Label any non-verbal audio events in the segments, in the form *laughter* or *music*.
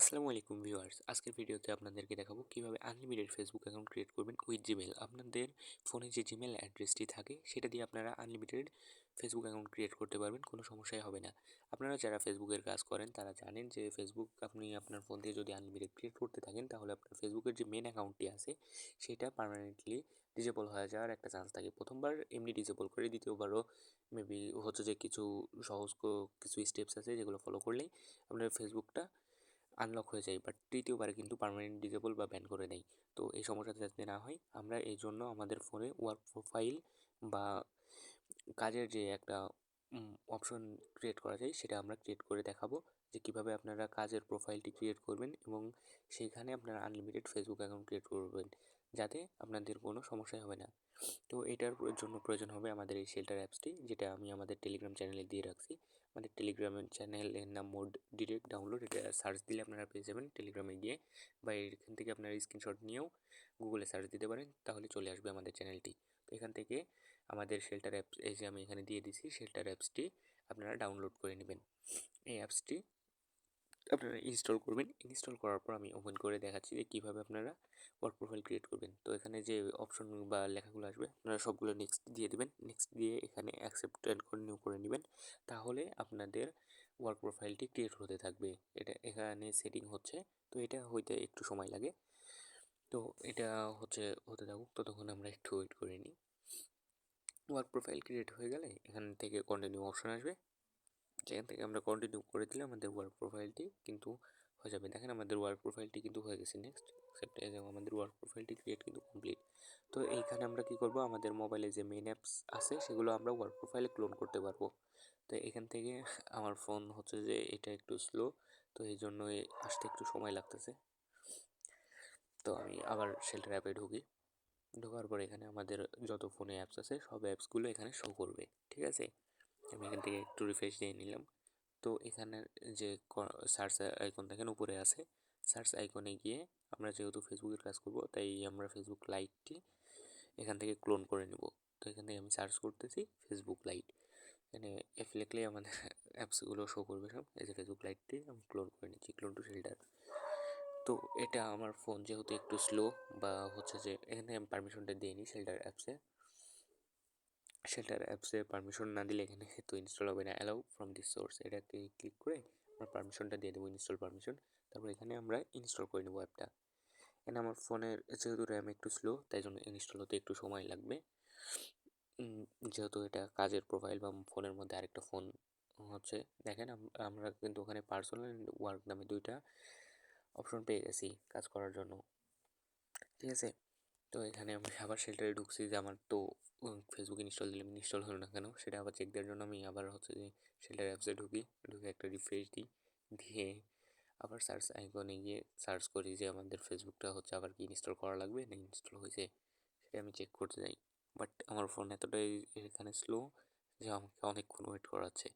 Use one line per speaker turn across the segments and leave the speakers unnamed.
আসসালামু আলাইকুম ভিউয়ার্স, আজকের ভিডিওতে আপনাদেরকে দেখাবো কীভাবে আনলিমিটেড ফেসবুক অ্যাকাউন্ট ক্রিয়েট করবেন উইথ জিমেল আপনাদের ফোনে যে জিমেল অ্যাড্রেসটি থাকে, সেটা দিয়ে আপনারা আনলিমিটেড ফেসবুক অ্যাকাউন্ট ক্রিয়েট করতে পারবেন, কোনো সমস্যাই হবে না। আপনারা যারা ফেসবুকের কাজ করেন, তারা জানেন যে ফেসবুক আপনি আপনার ফোন দিয়ে যদি আনলিমিটেড ক্রিয়েট করতে থাকেন, তাহলে আপনার ফেসবুকের যে মেন অ্যাকাউন্টটি আছে, সেটা পারমানেন্টলি ডিজেবল হয়ে যাওয়ার একটা চান্স থাকে। প্রথমবার এমনি ডিজেবল করে, দ্বিতীয়বারও মেবি হচ্ছে যে কিছু সহজ কিছু স্টেপস আছে যেগুলো ফলো করলেই আপনার ফেসবুকটা আনলক হয়ে যায় বাট তৃতীয়বারে কিন্তু পারমানেন্ট ডিজেবল বা ব্যান করে দেয়। তো এই সমস্যাটা যাতে না হয়, আমরা এই জন্য আমাদের ফোনে ওয়ার্ক প্রোফাইল বা কাজের যে একটা অপশন ক্রিয়েট করা যায়, সেটা আমরা ক্রিয়েট করে দেখাবো যে কীভাবে আপনারা কাজের প্রোফাইলটি ক্রিয়েট করবেন এবং সেইখানে আপনারা আনলিমিটেড ফেসবুক অ্যাকাউন্ট ক্রিয়েট করবেন, যাতে আপনাদের কোনো সমস্যাই হবে না। তো এটার জন্য প্রয়োজন হবে আমাদের এই শেল্টার অ্যাপসটি যেটা আমি আমাদের টেলিগ্রাম চ্যানেলে দিয়ে রাখছি। আমাদের টেলিগ্রামের চ্যানেলের নাম মোড ডিরেক্ট ডাউনলোড এটা সার্চ দিলে আপনারা পেয়ে যাবেন টেলিগ্রামে গিয়ে। বা এখান থেকে আপনারা স্ক্রিনশট নিয়েও গুগলে সার্চ দিতে পারেন, তাহলে চলে আসবে আমাদের চ্যানেলটি তো এখান থেকে আমাদের শেল্টার অ্যাপস এই যে আমি এখানে দিয়ে দিছি শেল্টার অ্যাপসটি আপনারা ডাউনলোড করে নেবেন। এই অ্যাপসটি আপনারা ইনস্টল করবেন। ইনস্টল করার পর আমি ওপেন করে দেখাচ্ছি যে কীভাবে আপনারা ওয়ার্ক প্রোফাইল ক্রিয়েট করবেন। তো এখানে যে অপশন বা লেখাগুলো আসবে, আপনারা সবগুলো নেক্সট দিয়ে দেবেন। নেক্সট দিয়ে এখানে অ্যাকসেপ্ট অ্যান্ড কন্টিনিউ করে নেবেন। তাহলে আপনাদের ওয়ার্ক প্রোফাইলটি ক্রিয়েট হতে থাকবে। এটা এখানে সেটিং হচ্ছে। তো এটা হইতে একটু সময় লাগে। তো এটা হচ্ছে, হতে থাকুক। ততক্ষণ আমরা একটু ওয়েট করে নিই। ওয়ার্ক প্রোফাইল ক্রিয়েট হয়ে গেলে এখান থেকে কন্টিনিউ অপশন আসবে। যেখান থেকে আমরা কন্টিনিউ করে দিলে আমাদের ওয়ার্ক প্রোফাইলটি কিন্তু হয়ে যাবে। দেখেন আমাদের ওয়ার্ক প্রোফাইলটি কিন্তু হয়ে গেছে নেক্সট অ্যাকসেপ্ট আমাদের ওয়ার্ক প্রোফাইলটি ক্রিয়েট কিন্তু কমপ্লিট তো এইখানে আমরা কি করব? আমাদের মোবাইলে যে মেন অ্যাপস আছে, সেগুলো আমরা ওয়ার্ক প্রোফাইলে ক্লোন করতে পারব। তো এখান থেকে *laughs* আমার ফোন হচ্ছে যে এটা একটু স্লো তো এই জন্য আসতে একটু সময় লাগতেছে। তো আমি আবার শেল্টার অ্যাপে ঢুকি। ঢোকার পর এখানে আমাদের যত ফোনে অ্যাপস আছে, সব অ্যাপসগুলো এখানে শো করবে, ঠিক আছে? আমি এখান থেকে একটু রিফ্রেশ দিয়ে নিলাম। তো এখানে যে সার্চ আইকন দেখেন উপরে আছে। সার্চ আইকনে গিয়ে আমরা যেহেতু ফেসবুকের কাজ করব, তাই আমরা ফেসবুক লাইটটি এখান থেকে ক্লোন করে নেব। তো এখান থেকে আমি সার্চ করতেছি ফেসবুক লাইট এখানে এফ লিখলে আমাদের *laughs* অ্যাপসগুলো শো করবে সব। এই যে ফেসবুক লাইটটি আমি ক্লোন করে নিচ্ছি ক্লোন টু শেল্টার তো এটা আমার ফোন যেহেতু একটু স্লো বা হচ্ছে যে এখানে আমি পারমিশনটা দিয়ে নিই শেল্টার অ্যাপসে শেল্টার অ্যাপসে পারমিশন না দিলে এখানে তো ইনস্টল হবে না। অ্যালাউ ফ্রম দিস সোর্স এটাকে ক্লিক করে আমরা পারমিশনটা দিয়ে দেবো ইনস্টল পারমিশন তারপর এখানে আমরা ইনস্টল করে নেব অ্যাপটা এখানে আমার ফোনের, যেহেতু র্যাম একটু স্লো তাই জন্য ইনস্টল হতে একটু সময় লাগবে। যেহেতু এটা কাজের প্রোফাইল বা ফোনের মধ্যে আরেকটা ফোন হচ্ছে। দেখেন আমরা কিন্তু ওখানে পার্সোনাল ওয়ার্ক নামে দুইটা অপশন পেয়ে গেছি কাজ করার জন্য। ঠিক আছে? তো এখানে আমি আবার শেল্টারে ঢুকছি যে আমার তো ফেসবুক ইনস্টল দিলাম। ইনস্টল হলো না কেন? সেটা আবার চেক দেওয়ার জন্য আমি আবার হচ্ছে যে শেল্টার অ্যাপসে ঢুকি। ঢুকে একটা রিফ্রেশ দিই। দিয়ে আবার সার্চ আইকনে গিয়ে সার্চ করি যে আমাদের ফেসবুকটা হচ্ছে আবার কি ইনস্টল করা লাগবে? না ইনস্টল হয়েছে? সেটা আমি চেক করতে যাই। বাট আমার ফোন এতটাই এখানে স্লো যে আমাকে অনেকক্ষণ ওয়েট করাচ্ছে।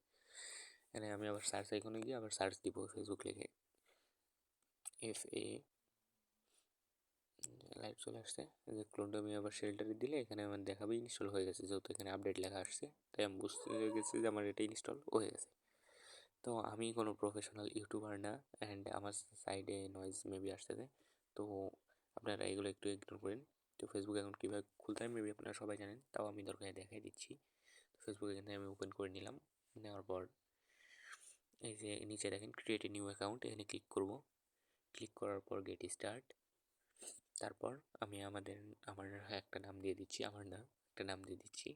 এখানে আমি আবার সার্চ আইকনে গিয়ে আবার সার্চ দিব ফেসবুক লিখে। এফ এ লাইভ চলে আসছে। যে ক্লোনটা আমি আবার শেল্টারে দিলে এখানে আমার দেখাবে ইনস্টল হয়ে গেছে, যেহেতু এখানে আপডেট লেখা আসছে। তাই আমি বুঝতে গেছি যে আমার এটা ইনস্টল হয়ে গেছে। তো আমি কোনো প্রফেশনাল ইউটিউবার না অ্যান্ড আমার সাইডে নয়েজ মেবি আসতেছে তো আপনারা এগুলো একটু ইগনোর করেন। তো ফেসবুক অ্যাকাউন্ট কীভাবে খুলতে হয় মেবি আপনারা সবাই জানেন, তাও আমি দরকারে দেখাই দিচ্ছি। তো ফেসবুক এখানে আমি ওপেন করে নিলাম, নেওয়ার পর এই যে নিচে দেখেন ক্রিয়েট এ নিউ অ্যাকাউন্ট এখানে ক্লিক করব। ক্লিক করার পর গেট স্টার্ট তারপর আমি আমাদের, আমার একটা নাম দিয়ে দিচ্ছি, আমার নাম একটা নাম দিয়ে দিচ্ছি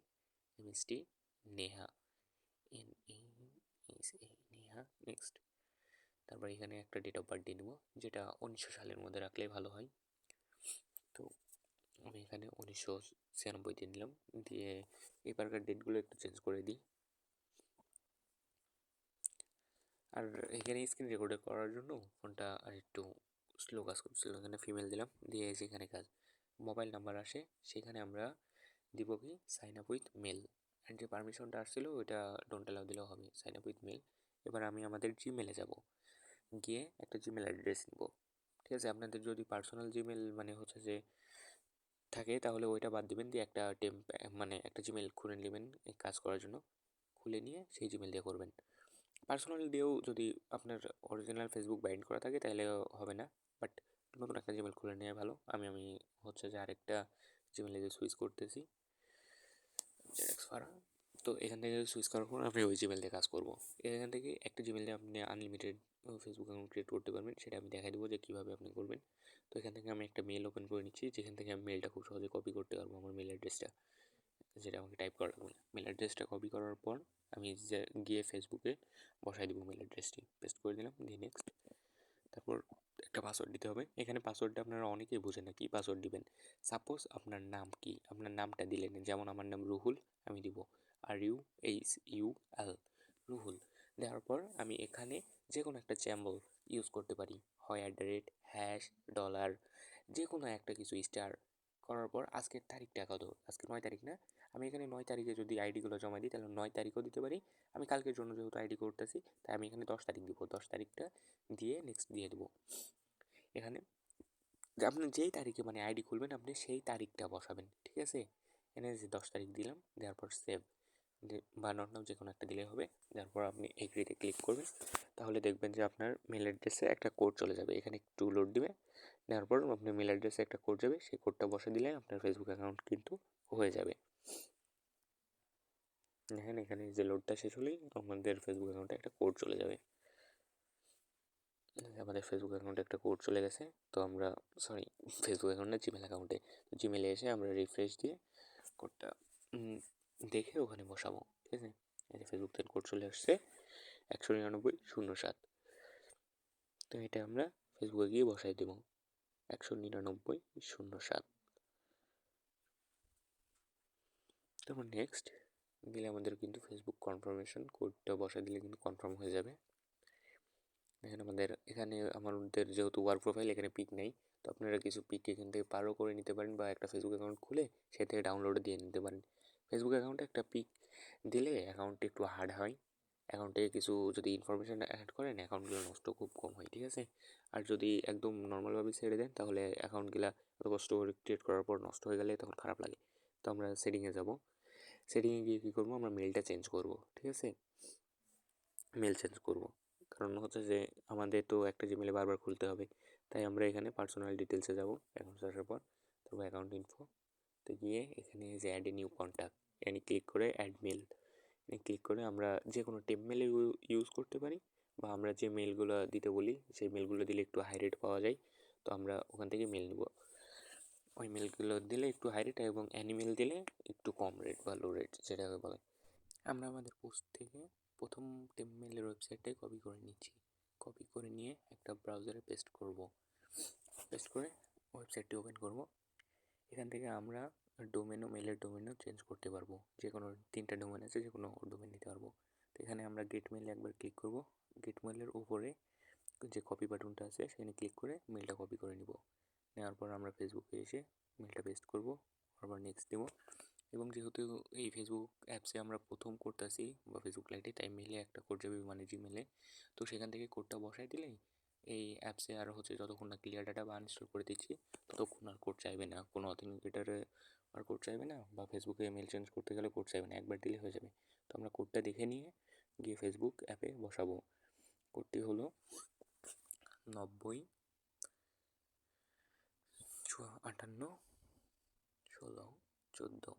MST Neha N S A Neha next তারপর এখানে একটা ডেট অফ বার্থ দিয়ে নেব, যেটা উনিশশো সালের মধ্যে রাখলেই ভালো হয়। তো আমি এখানে উনিশশো ছিয়ানব্বই দিয়ে নিলাম, দিয়ে এবারকার ডেটগুলো একটু চেঞ্জ করে দিই। আর এখানে স্ক্রিন রেকর্ডে করার জন্য ফোনটা আর একটু স্লো কাজ করছিল এখানে ফিমেল দিলাম। দিয়ে সেখানে কাজ মোবাইল নাম্বার আসে, সেখানে আমরা দিব কি sign up with mail and যে পারমিশনটা আসছিল, ওইটা ডোন্ট অ্যালাউ দিলেও হবে সাইন আপ উইথ মেল এবার আমি আমাদের জিমেলে যাব, গিয়ে একটা জিমেল অ্যাড্রেস নিব। ঠিক আছে? আপনাদের যদি পার্সোনাল জিমেল মানে হচ্ছে যে থাকে, তাহলে ওইটা বাদ দিবেন, দিয়ে একটা টেম্প মানে একটা জিমেল খুলে নেবেন কাজ করার জন্য। খুলে নিয়ে সেই জিমেল দিয়ে করবেন। পার্সোনাল দিয়েও যদি আপনার অরিজিনাল ফেসবুক বাইন্ড করা থাকে, তাহলে হবে না। বাট নতুন একটা জিমেল খুলে নেওয়া ভালো। আমি আমি হচ্ছে যে আরেকটা জিমেলে যে সুইচ করতেছি জেরেক্স তো এখান থেকে সুইচ করার পর আমি ওই জিমেল দিয়ে কাজ করব। এখান থেকে একটা জিমেল আপনি আনলিমিটেড ফেসবুক অ্যাকাউন্ট ক্রিয়েট করতে পারবেন। সেটা আমি দেখাই দেবো যে কীভাবে আপনি করবেন। তো এখান থেকে আমি একটা মেল ওপেন করে নিচ্ছি, যেখান থেকে আমি মেলটা খুব সহজে কপি করতে পারব আমার মেল অ্যাড্রেসটা যেটা আমাকে টাইপ করা লাগবে মেল অ্যাড্রেসটা কপি করার পর আমি গিয়ে ফেসবুকে বসাই দেবো মেল অ্যাড্রেসটি পেস্ট করে দিলাম, দিয়ে নেক্সট তারপর একটা পাসওয়ার্ড দিতে হবে। এখানে পাসওয়ার্ডটা আপনারা অনেকেই বোঝেন না, কী পাসওয়ার্ড দিবেন? সাপোজ আপনার নাম কি? আপনার নামটা দিলেন, যেমন আমার নাম রুহুল, আমি দিব। R U, H, U, L, Ruhul. দেওয়ার পর আমি এখানে যে কোনো একটা চ্যাম্বল ইউজ করতে পারি। হয় at the rate hash dollar যে কোনো একটা কিছু স্টার করার পর আজকের তারিখটা কত? আজকে নয় তারিখ না? আমি এখানে নয় তারিখে যদি আইডিগুলো জমা দিই, তাহলে নয় তারিখও দিতে পারি। আমি কালকের জন্য যেহেতু আইডি করতেছি, তাই আমি এখানে দশ তারিখ দিব। দশ তারিখটা দিয়ে নেক্সট দিয়ে দেবো। এখানে আপনি যেই তারিখে মানে আইডি খুলবেন, আপনি সেই তারিখটা বসাবেন, ঠিক আছে? এখানে যে দশ তারিখ দিলাম, দেওয়ার পর সেভ বা নট নাও যে কোনো একটা দিলে হবে। তারপর আপনি এগ্রিতে ক্লিক করবেন। তাহলে দেখবেন যে আপনার মেল অ্যাড্রেসে একটা কোড চলে যাবে। এখানে একটু লোড দিবে। নেওয়ার পর আপনার মেল অ্যাড্রেসে একটা কোড যাবে। সেই কোডটা বসে দিলে আপনার ফেসবুক অ্যাকাউন্ট কিন্তু হয়ে যাবে। দেখেন এখানে যে লোডটা শেষ হলেই আমাদের ফেসবুক অ্যাকাউন্টে একটা কোড চলে যাবে। আমাদের ফেসবুক অ্যাকাউন্টে একটা কোড চলে গেছে, তো আমরা সরি ফেসবুক অ্যাকাউন্টে জিমেল অ্যাকাউন্টে তো জিমেলে এসে আমরা রিফ্রেশ দিয়ে কোডটা দেখে ওখানে বসাবো, ঠিক আছে? এই যে ফেসবুক থেকে কোড চলে আসছে, একশো নিরানব্বই শূন্য সাত। তো এটা আমরা ফেসবুকে গিয়ে বসাই দেবো, একশো নিরানব্বই শূন্য সাত। তারপর নেক্সট দিলে আমাদের কিন্তু ফেসবুক কনফার্মেশন কোডটা বসা দিলে কিন্তু কনফার্ম হয়ে যাবে। দেখেন আমাদের এখানে আমাদের যেহেতু ওয়ার্ক প্রোফাইল এখানে পিক নেই, তো আপনারা কিছু পিক এখান থেকে পারও করে নিতে পারেন বা একটা ফেসবুক অ্যাকাউন্ট খুলে সে থেকে ডাউনলোড দিয়ে নিতে পারেন। ফেসবুক অ্যাকাউন্টে একটা পিক দিলে অ্যাকাউন্টটি একটু হার্ড হয় অ্যাকাউন্টে কিছু যদি ইনফরমেশান অ্যাড করেন অ্যাকাউন্টগুলো নষ্ট খুব কম হয়, ঠিক আছে? আর যদি একদম নর্মালভাবে ছেড়ে দেন, তাহলে অ্যাকাউন্টগুলো এত কষ্ট করে ক্রিয়েট করার পর নষ্ট হয়ে গেলে তখন খারাপ লাগে। তো আমরা সেটিংয়ে যাব। সেটিংয়ে গিয়ে কী করব? আমরা মেলটা চেঞ্জ করব, ঠিক আছে? মেল চেঞ্জ করব। কারণ হচ্ছে যে, আমাদের তো একটা জিমেলে বারবার খুলতে হবে। তাই আমরা এখানে পার্সোনাল ডিটেলসে যাব অ্যাকাউন্ট আসার পর। তারপর অ্যাকাউন্ট ইনফো তো গিয়ে এখানে যে অ্যাড এ নিউ কন্ট্যাক্ট এখানে ক্লিক করে অ্যাড মেল এখানে ক্লিক করে আমরা যে কোনো টেপ মেলে ইউজ করতে পারি বা আমরা যে মেলগুলো দিতে বলি, সেই মেলগুলো দিলে একটু হাই রেট পাওয়া যায়। তো আমরা ওখান থেকে মেল নেব। ওই মেলগুলো দিলে একটু হাই রেট এবং অ্যানিমেল দিলে একটু কম রেট বা লো রেট যেটাকে বলে। আমরা আমাদের পোস্ট থেকে প্রথম টেমমেলের ওয়েবসাইটটাই কপি করে নিচ্ছি। কপি করে নিয়ে একটা ব্রাউজারে পেস্ট করব। পেস্ট করে ওয়েবসাইটটি ওপেন করব। এখান থেকে আমরা ডোমেনও মেলের ডোমেনও চেঞ্জ করতে পারব। যে কোনো তিনটা ডোমেন আছে, যে কোনো ডোমেন নিতে পারব। তো এখানে আমরা গেট মেলে একবার ক্লিক করব। গেট মেলের উপরে যে কপি বাটনটা আছে, সেখানে ক্লিক করে মেলটা কপি করে নিব। নেওয়ার পর আমরা ফেসবুকে এসে মেলটা পেস্ট করব আবার নেক্সট দেবো। এবং যেহেতু এই ফেসবুক অ্যাপসে আমরা প্রথম করতেছি, বা ফেসবুক লাইটে তাই মেলে, একটা কোড যাবে মানে জিমেলে তো সেখান থেকে কোডটা বসাই দিলেই এই অ্যাপসে আর হচ্ছে যতক্ষণ না ক্লিয়ার ডাটা বা আনইনস্টল করে দিচ্ছি, ততক্ষণ আর কোড চাইবে না। কোনো অথেন্টিকেটারে আর কোড চাইবে না, বা ফেসবুকে মেল চেঞ্জ করতে গেলে কোড চাইবে না, একবার দিলে হয়ে যাবে। তো আমরা কোডটা দেখে নিয়ে গিয়ে ফেসবুক অ্যাপে বসাবো। কোডটি হলো নব্বই আটান্ন, ষোলো, চোদ্দ।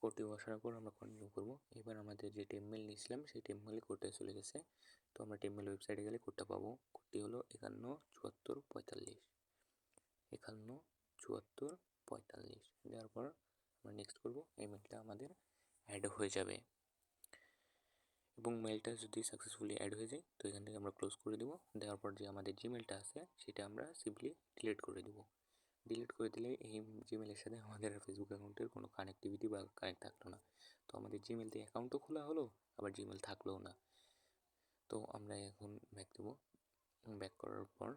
কোডটি বসার পর আমরা কন্টিনিউ করব। এবার আমাদের যে টেমমেল নিয়েছিলাম, সেই টেমমেলে কোডটা চলে গেছে। তো আমরা টেমমেল ওয়েবসাইটে গেলে কোডটা পাবো। কোডটি হলো একান্ন, চুয়াত্তর, পঁয়তাল্লিশ। একান্ন, চুয়াত্তর, পঁয়তাল্লিশ। দেওয়ার পর আমরা নেক্সট করব। এই মেলটা আমাদের অ্যাড হয়ে যাবে। এবং মেলটা যদি সাকসেসফুলি অ্যাড হয়ে যায়, তো এখান থেকে আমরা ক্লোজ করে দেবো। দেওয়ার পর যে আমাদের জিমেলটা আছে, সেটা আমরা সিম্পলি ডিলিট করে দেবো। ডিলিট করে দিলে এই জিমেলের সাথে আমাদের ফেসবুক অ্যাকাউন্টের কোনো কানেক্টিভিটি বা কানেক্ট থাকল না। তো আমাদের জিমেল দিয়ে অ্যাকাউন্টও খোলা হলো, আবার জিমেল থাকলেও না। তো আমরা এখন ব্যাক দেবো। ব্যাক করার পর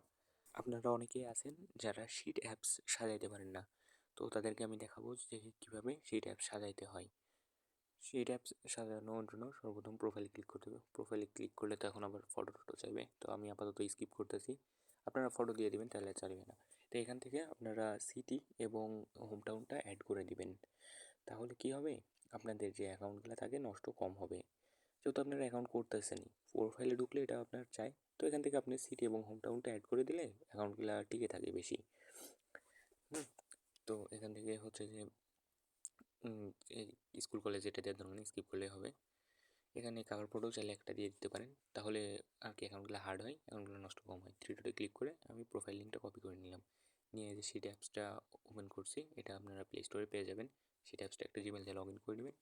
আপনারা অনেকেই আছেন যারা শিট অ্যাপস সাজাইতে পারেন না। তো তাদেরকে আমি দেখাবো যে কীভাবে শিট অ্যাপস সাজাইতে হয়। শিট অ্যাপস সাজানোর জন্য সর্বপ্রথম প্রোফাইলে ক্লিক করতে হবে। প্রোফাইলে ক্লিক করলে তো এখন আবার ফটো টটো চাইবে। তো আমি আপাতত স্কিপ করতেছি। আপনারা ফটো দিয়ে দেবেন, তাহলে চাইবে না। তো এখান থেকে আপনারা সিটি এবং হোম টাউনটা অ্যাড করে দিবেন। তাহলে কি হবে? আপনাদের যে অ্যাকাউন্টগুলো থাকে নষ্ট কম হবে। যেহেতু আপনারা অ্যাকাউন্ট করতেছেনই প্রোফাইলে ঢুকলে এটা আপনার চাই। তো এখান থেকে আপনি সিটি এবং হোম টাউনটা অ্যাড করে দিলে অ্যাকাউন্টগুলো টিকে থাকে বেশি। তো এখান থেকে হচ্ছে যে স্কুল কলেজ এটা দেওয়ার দরকার স্কিপ করলে হবে। এখানে কাভার ফটো চাইলে একটা দিয়ে দিতে পারেন। তাহলে আর কি অ্যাকাউন্টগুলো হার্ড হয় অ্যাকাউন্টগুলো নষ্ট কম হয়। থ্রি ডটে ক্লিক করে আমি প্রোফাইল লিঙ্কটা কপি করে নিলাম। নিয়ে যে সিট অ্যাপসটা ওপেন করছি, এটা আপনারা প্লে স্টোরে পেয়ে যাবেন। সিট অ্যাপসটা একটা জিমেল দিয়ে লগ ইন করে নেবেন।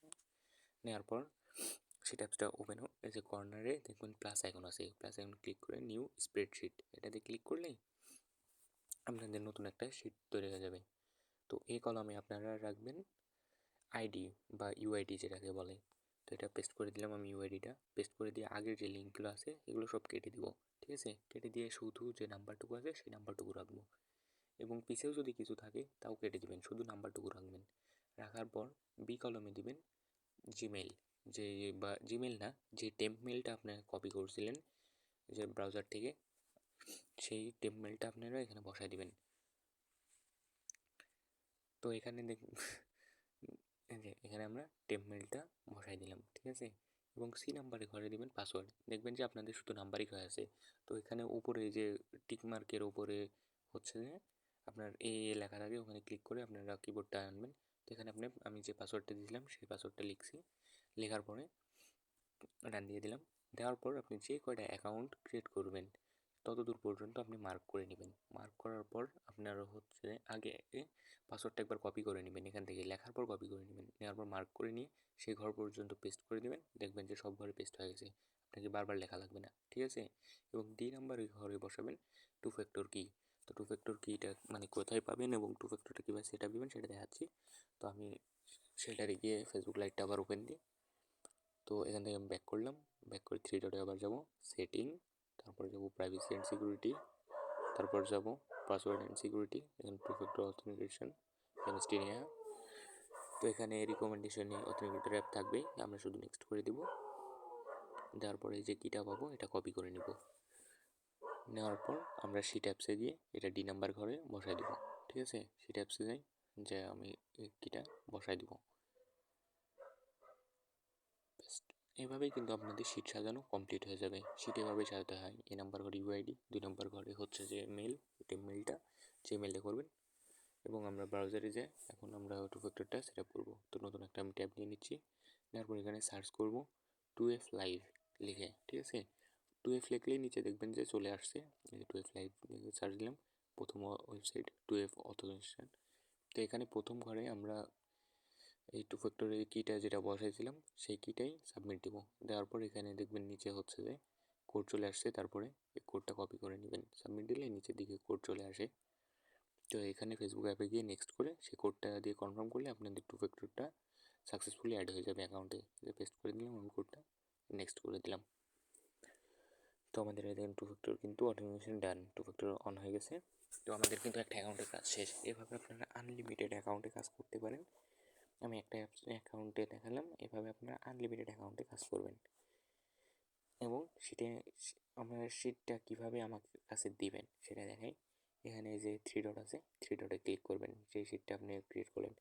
নেওয়ার পর সিট অ্যাপসটা ওপেন হোক যে কর্নারে দেখবেন প্লাস আইকন আছে। প্লাস আইকন ক্লিক করে নিউ স্প্রেডশিট এটাতে ক্লিক করলেই আপনাদের নতুন একটা শিট তৈরি হয়ে যাবে। তো এই কলামে আপনারা রাখবেন আইডি বা ইউআইডি যেটাকে বলে। তো এটা পেস্ট করে দিলাম আমি ইউআইডিটা পেস্ট করে দিয়ে আগের যে লিঙ্কগুলো আছে, এগুলো সব কেটে দিব, ঠিক আছে? কেটে দিয়ে শুধু যে নাম্বারটুকু আছে, সেই নাম্বারটুকু রাখব। এবং পিছেও যদি কিছু থাকে, তাও কেটে দিবেন, শুধু নাম্বারটুকু রাখবেন। রাখার পর বি কলমে দিবেন জিমেল যে বা জিমেল না, যে টেম্প মেলটা আপনার কপি করছিলেন, যে ব্রাউজার থেকে, সেই টেম্প মেলটা আপনারা এখানে বসায় দিবেন। তো এখানে দেখ যে এখানে আমরা টেম্প মেলটা বসাই দিলাম, ঠিক আছে? এবং সি নাম্বারে ঘরে দেবেন পাসওয়ার্ড দেখবেন যে আপনাদের শুধু নাম্বারই হয়ে আছে। তো এখানে উপরে যে টিক মার্কের উপরে হচ্ছে যে আপনার এ লেখা থাকে, ওখানে ক্লিক করে আপনারা কিবোর্ডটা আনবেন। তো এখানে আপনি, আমি যে পাসওয়ার্ডটা দিয়েছিলাম, সেই পাসওয়ার্ডটা লিখছি। লেখার পরে ডান দিয়ে দিলাম। দেওয়ার পর আপনি যে কয়টা অ্যাকাউন্ট ক্রিয়েট করবেন ততদূর পর্যন্ত আপনি মার্ক করে নেবেন। মার্ক করার পর আপনার হচ্ছে আগে পাসওয়ার্ডটা একবার কপি করে নেবেন। এখান থেকে লেখার পর কপি করে নেবেন। নেওয়ার পর মার্ক করে নিয়ে সেই ঘর পর্যন্ত পেস্ট করে দেবেন দেখবেন যে সব ঘরে পেস্ট হয়ে গেছে। আপনাকে বারবার লেখা লাগবে না। ঠিক আছে? এবং ডি নাম্বার ঘরে বসাবেন। টু ফ্যাক্টর কি তো টু ফ্যাক্টর কিটা মানে কোথায় পাবেন এবং টু ফ্যাক্টরটা কীভাবে সেটা দিবেন সেটা দেখাচ্ছি। তো আমি সেটারে গিয়ে ফেসবুক লাইটটা আবার ওপেন দিই। তো এখান থেকে আমি ব্যাক করলাম। ব্যাক করে থ্রি ডটে আবার যাব। সেটিং তারপর যাব প্রাইভেসি অ্যান্ড সিকিউরিটি তারপর যাব পাসওয়ার্ড অ্যান্ড সিকিউরিটি এখানে টু ফ্যাক্টর অথেন্টিকেশন এমএসটিনিয়া তো এখানে রিকমেন্ডেশনে অথেন্টিকেটর অ্যাপ থাকবে, আমরা শুধু নেক্সট করে দেব। দেওয়ার পরে যে কিটা পাবো, এটা কপি করে নিব। নেওয়ার পর আমরা সিট অ্যাপসে গিয়ে এটা ডি নাম্বার ঘরে বসাই দেবো, ঠিক আছে? সিট অ্যাপসে যাই, যে আমি এই কিটা বসাই দেবো। এভাবেই কিন্তু আপনাদের সিট সাজানো কমপ্লিট হয়ে যাবে। সিট এভাবেই সাজাতে হয়। এ নাম্বার ঘরে ইউআইডি দুই নাম্বার ঘরে হচ্ছে যে মেল ওটি মেলটা যে মেলে করবেন। এবং আমরা ব্রাউজারে যাই এখন আমরা টু ফ্যাক্টরটা সেট আপ করব। তো নতুন একটা আমি ট্যাব নিয়ে নিচ্ছি। নেওয়ার পর এখানে সার্চ করব টু এফ লাইভ লিখে, ঠিক আছে? টু এফ লিখলেই নিচে দেখবেন যে চলে আসছে। টু এফ লাইভ সার্চ দিলাম। প্রথম ওয়েবসাইট টু এফ অথোরাইজেশন তো এখানে প্রথম ঘরে আমরা এই টু ফ্যাক্টরের কিটা যেটা বসাইছিলাম, সেই কিটাই সাবমিট দিব। দেওয়ার পর এখানে দেখবেন নিচে হচ্ছে যে কোড চলে আসছে, তারপরে এই কোডটা কপি করে নেবেন। সাবমিট দিলে নিচের দিকে কোড চলে আসে। তো এখানে ফেসবুক অ্যাপে গিয়ে নেক্সট করে সেই কোডটা দিয়ে কনফার্ম করলে আপনাদের টু ফ্যাক্টরটা সাকসেসফুলি অ্যাড হয়ে যাবে অ্যাকাউন্টে পেস্ট করে দিলাম আমি কোডটা নেক্সট করে দিলাম। তো আমাদের দেখেন টু ফ্যাক্টর কিন্তু automation done two factor on হয়ে গেছে। তো আমাদের কিন্তু একটা অ্যাকাউন্টের কাজ শেষ। এভাবে আপনারা আনলিমিটেড অ্যাকাউন্টে কাজ করতে পারেন। আমি একটা অ্যাকাউন্টে দেখালাম, এভাবে আপনারা আনলিমিটেড অ্যাকাউন্টে কাজ করবেন। এবং সেটা, আমার সিটটা কীভাবে আমার কাছে দিবেন সেটা দেখাই। এখানে যে থ্রি ডট আছে থ্রি ডটে ক্লিক করবেন। সেই সিটটা আপনি ক্রিয়েট করলেন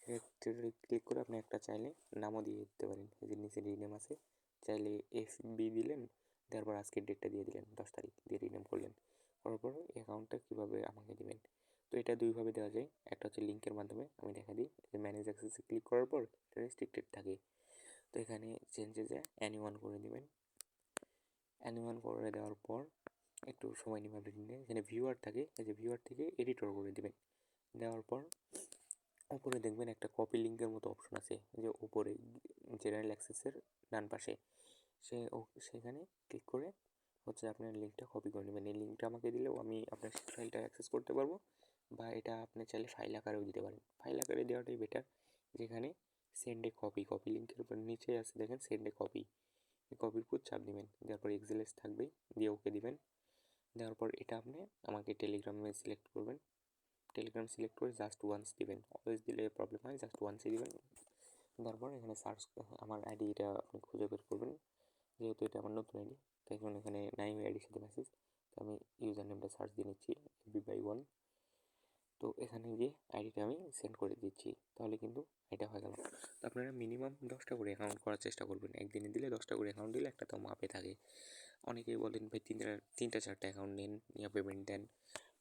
সেটা থ্রি ডটে ক্লিক করে আপনি একটা চাইলে নামও দিয়ে দিতে পারেন। যে নিচে রিনেম আছে, চাইলে এফ বি দিলেন, তারপর আজকের ডেটটা দিয়ে দিলেন, দশ তারিখ দিয়ে রিনেম করলেন। করার পর অ্যাকাউন্টটা কীভাবে আমাকে দেবেন? তো এটা দুইভাবে দেওয়া যায়। একটা হচ্ছে লিঙ্কের মাধ্যমে আমি দেখা দিই। যে ম্যানেজ অ্যাক্সেসে ক্লিক করার পর এটা রেস্ট্রিক্টেড থাকে। তো এখানে চেঞ্জেসে অ্যানিওয়ান করে দেবেন। অ্যানিওয়ান করে দেওয়ার পর একটু সময় নেবেন আপনি এখানে ভিউয়ার থাকে, এই যে ভিউয়ার থেকে এডিটর করে দেবেন। দেওয়ার পর উপরে দেখবেন একটা কপি লিঙ্কের মতো অপশন আছে। যে উপরে জেনারেল অ্যাক্সেসের ডান পাশে। সে সেখানে ক্লিক করে হচ্ছে আপনার লিঙ্কটা কপি করে নেবেন। এই লিঙ্কটা আমাকে দিলেও আমি আপনার ফাইলটা অ্যাক্সেস করতে পারব। বা এটা আপনি চাইলে ফাইল আকারেও দিতে পারেন। ফাইল আকারে দেওয়াটাই বেটার যেখানে সেন্ডে কপি কপি লিঙ্কের উপর নিচে আছে দেখেন সেন্ডে কপি কপির উপর চাপ দেবেন, দেওয়ার পর এক্সেলেস থাকবে, দিয়ে ওকে দিবেন। দেওয়ার পর এটা আপনি আমাকে টেলিগ্রামে সিলেক্ট করবেন। টেলিগ্রাম সিলেক্ট করে জাস্ট ওয়ান্স দিবেন। অলওয়েজ দিলে প্রবলেম হয় জাস্ট ওয়ান্সই দিবেন। তারপর এখানে সার্চ আমার আইডিটা আপনি খুঁজে বের করবেন। যেহেতু এটা আমার নতুন আইডি তাই জন্য এখানে নাই আইডির সাথে মেসেজ তো আমি ইউজার নেমটা সার্চ দিয়ে নিচ্ছি বি বাই ওয়ান তো এখানে গিয়ে আইডিটা আমি সেন্ড করে দিচ্ছি। তাহলে কিন্তু এটা হয়ে গেল। তো আপনারা মিনিমাম দশটা করে অ্যাকাউন্ট করার চেষ্টা করবেন। একদিনে দিলে দশটা করে অ্যাকাউন্ট দিলে একটা তো মাপে থাকে। অনেকেই বলেন, ভাই, তিনটা তিনটা, চারটা অ্যাকাউন্ট নেন, নিয়ে পেমেন্ট দেন।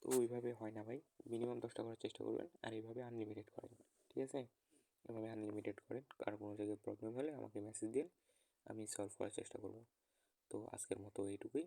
তো ওইভাবে হয় না ভাই। মিনিমাম দশটা করার চেষ্টা করবেন আর এইভাবে আনলিমিটেড করেন, ঠিক আছে? এভাবে আনলিমিটেড করেন। কারও কোনো জায়গায় প্রবলেম হলে আমাকে মেসেজ দিন, আমি সলভ করার চেষ্টা করব। তো আজকের মতো এইটুকুই।